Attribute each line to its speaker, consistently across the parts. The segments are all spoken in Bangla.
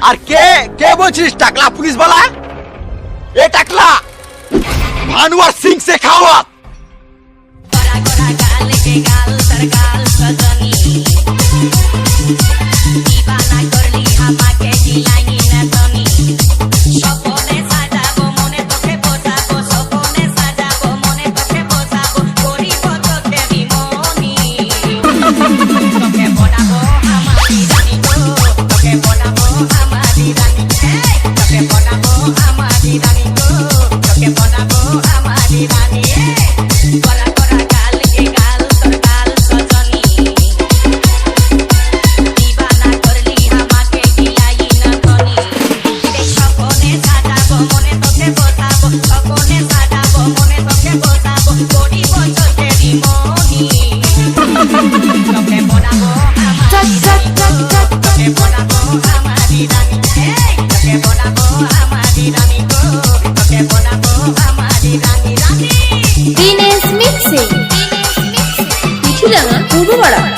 Speaker 1: আর কে কে বলছিস টাকলা পুলিশ বলা? এ টাকলা! ভানুয়ার সিং শেখাওয়াত
Speaker 2: দিনেশ মিক্সিং পিঠিডাঙা পূর্বপাড়া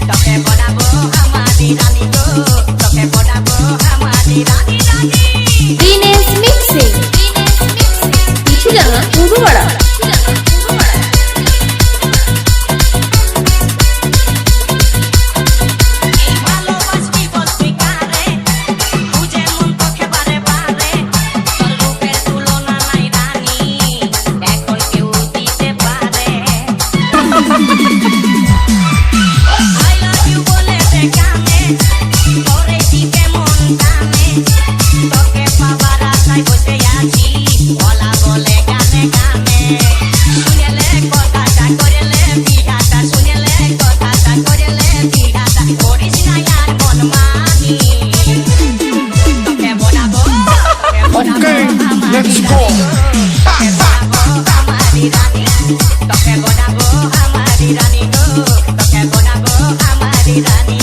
Speaker 2: Danny.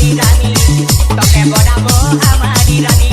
Speaker 2: আমারি রানী তোকে বনাবো আমারি রানী